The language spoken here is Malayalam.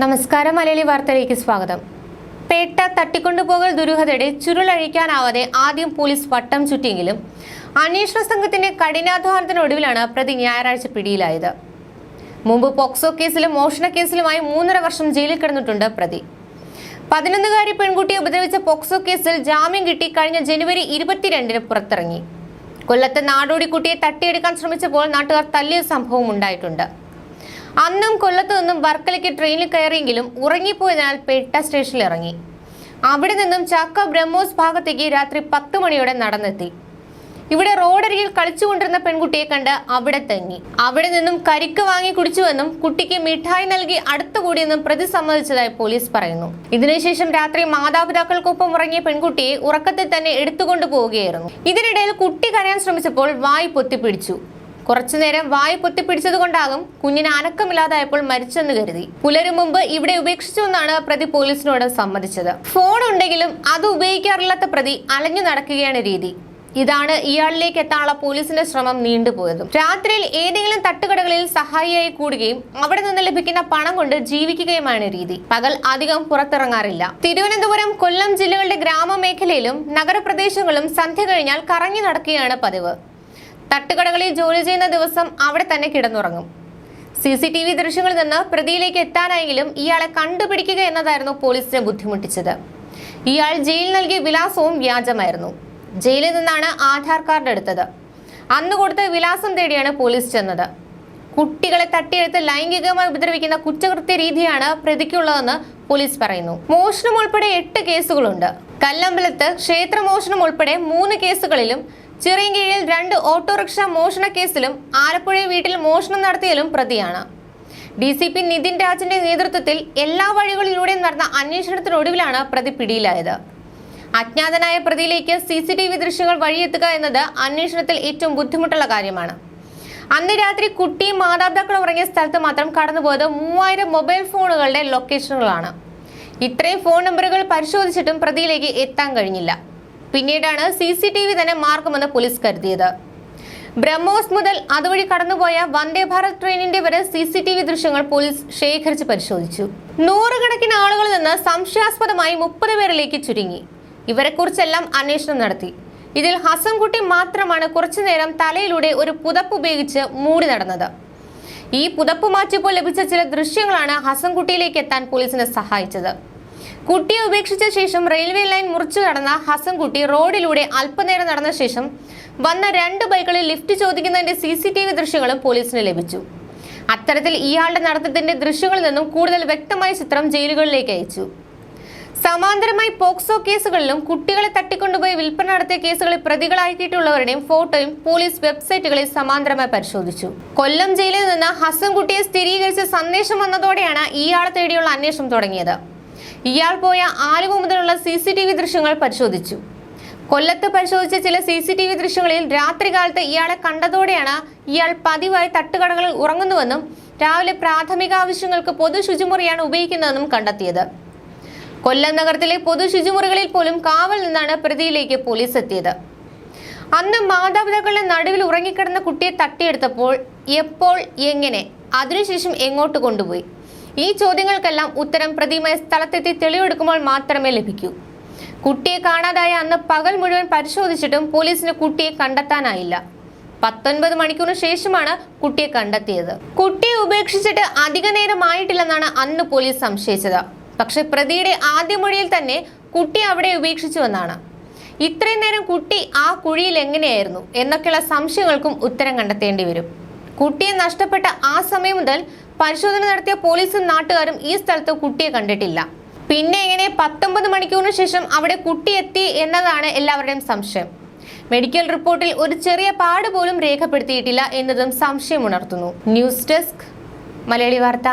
നമസ്കാരം മലയാളി വാർത്തയിലേക്ക് സ്വാഗതം. പേട്ട തട്ടിക്കൊണ്ടുപോകൽ ദുരൂഹതയുടെ ചുരുളഴിക്കാനാവാതെ ആദ്യം പോലീസ് വട്ടം ചുറ്റിയെങ്കിലും അന്വേഷണ സംഘത്തിന്റെ കഠിനാധ്വാനത്തിനൊടുവിലാണ് പ്രതി ഞായറാഴ്ച പിടിയിലായത്. മുമ്പ് പോക്സോ കേസിലും മോഷണ കേസിലുമായി മൂന്നര വർഷം ജയിലിൽ കിടന്നിട്ടുണ്ട് പ്രതി. പതിനൊന്നുകാരി പെൺകുട്ടിയെ ഉപദ്രവിച്ച പോക്സോ കേസിൽ ജാമ്യം കിട്ടി കഴിഞ്ഞ ജനുവരി ഇരുപത്തിരണ്ടിന് പുറത്തിറങ്ങി. കൊല്ലത്തെ നാടോടിക്കുട്ടിയെ തട്ടിയെടുക്കാൻ ശ്രമിച്ചപ്പോൾ നാട്ടുകാർ തല്ലിയ സംഭവം ഉണ്ടായിട്ടുണ്ട്. അന്നും കൊല്ലത്തു നിന്നും വർക്കലയ്ക്ക് ട്രെയിനിൽ കയറിയെങ്കിലും ഉറങ്ങിപ്പോയതിനാൽ പെട്ട സ്റ്റേഷനിൽ ഇറങ്ങി. അവിടെ നിന്നും ചക്ക ബ്രഹ്മോസ് ഭാഗത്തേക്ക് രാത്രി പത്ത് മണിയോടെ നടന്നെത്തി. ഇവിടെ റോഡരികിൽ കളിച്ചുകൊണ്ടിരുന്ന പെൺകുട്ടിയെ കണ്ട് അവിടെ തങ്ങി. അവിടെ നിന്നും കരിക്ക് വാങ്ങി കുടിച്ചുവെന്നും കുട്ടിക്ക് മിഠായി നൽകി അടുത്തുകൂടിയെന്നും പ്രതി സമ്മതിച്ചതായി പോലീസ് പറയുന്നു. ഇതിനുശേഷം രാത്രി മാതാപിതാക്കൾക്കൊപ്പം ഉറങ്ങിയ പെൺകുട്ടിയെ ഉറക്കത്തിൽ തന്നെ എടുത്തുകൊണ്ടു പോവുകയായിരുന്നു ഇതിനിടയിൽ കുട്ടി കരയാൻ ശ്രമിച്ചപ്പോൾ വായി പൊത്തിപ്പിടിച്ചു. കുറച്ചുനേരം വായു പൊത്തിപ്പിടിച്ചത് കൊണ്ടാകും കുഞ്ഞിന് അനക്കമില്ലാതായപ്പോൾ മരിച്ചെന്ന് കരുതി. പുലരും മുമ്പ് ഇവിടെ ഉപേക്ഷിച്ചു എന്നാണ് പ്രതി പോലീസിനോട് സമ്മതിച്ചത്. ഫോൺ ഉണ്ടെങ്കിലും അത് ഉപയോഗിക്കാറില്ലാത്ത പ്രതി അലഞ്ഞു നടക്കുകയാണ് രീതി. ഇതാണ് ഇയാളിലേക്ക് എത്താനുള്ള പോലീസിന്റെ ശ്രമം നീണ്ടുപോയതും. രാത്രിയിൽ ഏതെങ്കിലും തട്ടുകടകളിൽ സഹായിയായി കൂടുകയും അവിടെ നിന്ന് ലഭിക്കുന്ന പണം കൊണ്ട് ജീവിക്കുകയുമാണ് രീതി. പകൽ അധികം പുറത്തിറങ്ങാറില്ല. തിരുവനന്തപുരം കൊല്ലം ജില്ലകളുടെ ഗ്രാമമേഖലയിലും നഗരപ്രദേശങ്ങളും സന്ധ്യ കഴിഞ്ഞാൽ കറങ്ങി നടക്കുകയാണ് പതിവ്. തട്ടുകടകളിൽ ജോലി ചെയ്യുന്ന ദിവസം അവിടെ തന്നെ കിടന്നുറങ്ങും. സി സി ടി വി ദൃശ്യങ്ങളിൽ നിന്ന് പ്രതിയിലേക്ക് എത്താനായെങ്കിലും ഇയാളെ കണ്ടുപിടിക്കുക എന്നതായിരുന്നു പോലീസിനെ ബുദ്ധിമുട്ടിച്ചത്. ഇയാൾ ജയിലിൽ നൽകിയ വിലാസവും വ്യാജമായിരുന്നു. ജയിലിൽ നിന്നാണ് ആധാർ കാർഡ് എടുത്തത്. അന്ന് കൊടുത്ത വിലാസം തേടിയാണ് പോലീസ് ചെന്നത്. കുട്ടികളെ തട്ടിയെടുത്ത് ലൈംഗികമായി ഉപദ്രവിക്കുന്ന കുറ്റകൃത്യ രീതിയാണ് പ്രതിക്കുള്ളതെന്ന് പോലീസ് പറയുന്നു. മോഷണം ഉൾപ്പെടെ എട്ട് കേസുകളുണ്ട്. കല്ലമ്പലത്ത് ക്ഷേത്രമോഷണം ഉൾപ്പെടെ മൂന്ന് കേസുകളിലും ചിറയൻകീഴിൽ രണ്ട് ഓട്ടോറിക്ഷ മോഷണ കേസിലും ആലപ്പുഴ വീട്ടിൽ മോഷണം നടത്തിയതിലും പ്രതിയാണ്. ഡി സി പി നിതിൻ രാജിന്റെ നേതൃത്വത്തിൽ എല്ലാ വഴികളിലൂടെയും നടന്ന അന്വേഷണത്തിനൊടുവിലാണ് പ്രതി പിടിയിലായത്. അജ്ഞാതനായ പ്രതിയിലേക്ക് സി സി ടി വി ദൃശ്യങ്ങൾ വഴിയെത്തുക എന്നത് അന്വേഷണത്തിൽ ഏറ്റവും ബുദ്ധിമുട്ടുള്ള കാര്യമാണ്. അന്ന് രാത്രി കുട്ടിയും മാതാപിതാക്കളും ഉറങ്ങിയ സ്ഥലത്ത് മാത്രം കടന്നുപോയത് മൂവായിരം മൊബൈൽ ഫോണുകളുടെ ലൊക്കേഷനുകളാണ്. ഇത്രയും ഫോൺ നമ്പറുകൾ പരിശോധിച്ചിട്ടും പ്രതിയിലേക്ക് എത്താൻ കഴിഞ്ഞില്ല. പിന്നീടാണ് സി സി ടി വി തന്നെ മാർഗമെന്ന് പോലീസ് കരുതിയത്. ബ്രഹ്മോസ് മുതൽ അതുവഴി കടന്നുപോയ വന്ദേ ഭാരത് ട്രെയിനിന്റെ വരെ സി സി ടി വി ദൃശ്യങ്ങൾ പോലീസ് ശേഖരിച്ച് പരിശോധിച്ചു. നൂറുകണക്കിന് ആളുകളിൽ നിന്ന് സംശയാസ്പദമായി മുപ്പത് പേരിലേക്ക് ചുരുങ്ങി. ഇവരെക്കുറിച്ചെല്ലാം അന്വേഷണം നടത്തി. ഇതിൽ ഹസൻകുട്ടി മാത്രമാണ് കുറച്ചുനേരം തലയിലൂടെ ഒരു പുതപ്പ് ഉപയോഗിച്ച് മൂടി നടന്നത്. ഈ പുതപ്പ് മാറ്റിയപ്പോൾ ലഭിച്ച ചില ദൃശ്യങ്ങളാണ് ഹസൻകുട്ടിയിലേക്ക് എത്താൻ പോലീസിനെ സഹായിച്ചത്. കുട്ടിയെ ഉപേക്ഷിച്ച ശേഷം റെയിൽവേ ലൈൻ മുറിച്ചു കടന്ന ഹസൻകുട്ടി റോഡിലൂടെ അല്പനേരം നടന്ന ശേഷം വന്ന രണ്ട് ബൈക്കുകളിൽ ലിഫ്റ്റ് ചോദിക്കുന്നതിന്റെ സി സി ടി വി ദൃശ്യങ്ങളും പോലീസിന് ലഭിച്ചു. അത്തരത്തിൽ ഇയാളുടെ നടത്തത്തിന്റെ ദൃശ്യങ്ങളിൽ നിന്നും കൂടുതൽ വ്യക്തമായ ചിത്രം ജയിലുകളിലേക്ക് അയച്ചു. സമാന്തരമായി പോക്സോ കേസുകളിലും കുട്ടികളെ തട്ടിക്കൊണ്ടുപോയി വിൽപ്പന നടത്തിയ കേസുകളിൽ പ്രതികളാക്കിയിട്ടുള്ളവരുടെയും ഫോട്ടോയും പോലീസ് വെബ്സൈറ്റുകളിൽ സമാന്തരമായി പരിശോധിച്ചു. കൊല്ലം ജയിലിൽ നിന്ന് ഹസൻകുട്ടിയെ സ്ഥിരീകരിച്ച സന്ദേശം വന്നതോടെയാണ് ഇയാളെ തേടിയുള്ള അന്വേഷണം തുടങ്ങിയത്. ഇയാൾ പോയ ആലുവ മുതലുള്ള സി സി ടി വി ദൃശ്യങ്ങൾ പരിശോധിച്ചു. കൊല്ലത്ത് പരിശോധിച്ച ചില സി സി ടി വി ദൃശ്യങ്ങളിൽ രാത്രികാലത്ത് ഇയാളെ കണ്ടതോടെയാണ് ഇയാൾ പതിവായി തട്ടുകടകളിൽ ഉറങ്ങുന്നുവെന്നും രാവിലെ പ്രാഥമിക ആവശ്യങ്ങൾക്ക് പൊതു ശുചിമുറിയാണ് ഉപയോഗിക്കുന്നതെന്നും കണ്ടെത്തിയത്. കൊല്ലം നഗരത്തിലെ പൊതു ശുചിമുറികളിൽ പോലും കാവൽ നിന്നാണ് പ്രതിയിലേക്ക് പോലീസ് എത്തിയത്. അന്ന് മാതാപിതാക്കളുടെ നടുവിൽ ഉറങ്ങിക്കിടന്ന കുട്ടിയെ തട്ടിയെടുത്തപ്പോൾ എപ്പോൾ എങ്ങനെ അതിനുശേഷം എങ്ങോട്ട് കൊണ്ടുപോയി? ഈ ചോദ്യങ്ങൾക്കെല്ലാം ഉത്തരം പ്രതിമയ സ്ഥലത്തെത്തി തെളിവെടുക്കുമ്പോൾ മാത്രമേ ലഭിക്കൂ. കുട്ടിയെ കാണാതായ അന്ന് പകൽ മുഴുവൻ പരിശോധിച്ചിട്ടും പോലീസിന് കുട്ടിയെ കണ്ടെത്താനായില്ല. പത്തൊൻപത് മണിക്കൂറിന് ശേഷമാണ് കുട്ടിയെ കണ്ടെത്തിയത്. കുട്ടിയെ ഉപേക്ഷിച്ചിട്ട് അധിക നേരമായിട്ടില്ലെന്നാണ് അന്ന് പോലീസ് സംശയിച്ചത്. പക്ഷെ പ്രതിയുടെ ആദ്യ മൊഴിയിൽ തന്നെ കുട്ടി അവിടെ ഉപേക്ഷിച്ചുവെന്നാണ് ഇത്രയും നേരം കുട്ടി ആ കുഴിയിൽ എങ്ങനെയായിരുന്നു എന്നൊക്കെയുള്ള സംശയങ്ങൾക്കും ഉത്തരം കണ്ടെത്തേണ്ടി വരും. കുട്ടിയെ നഷ്ടപ്പെട്ട ആ സമയം മുതൽ പരിശോധന നടത്തിയ പോലീസും നാട്ടുകാരും ഈ സ്ഥലത്ത് കുട്ടിയെ കണ്ടിട്ടില്ല. പിന്നെ എങ്ങനെ പത്തൊമ്പത് മണിക്കൂറിന് ശേഷം അവിടെ കുട്ടി എത്തി എന്നതാണ് എല്ലാവരുടെയും സംശയം. മെഡിക്കൽ റിപ്പോർട്ടിൽ ഒരു ചെറിയ പാട് പോലും രേഖപ്പെടുത്തിയിട്ടില്ല എന്നതും സംശയം ഉണർത്തുന്നു. ന്യൂസ് ഡെസ്ക് മലയാളി വാർത്ത.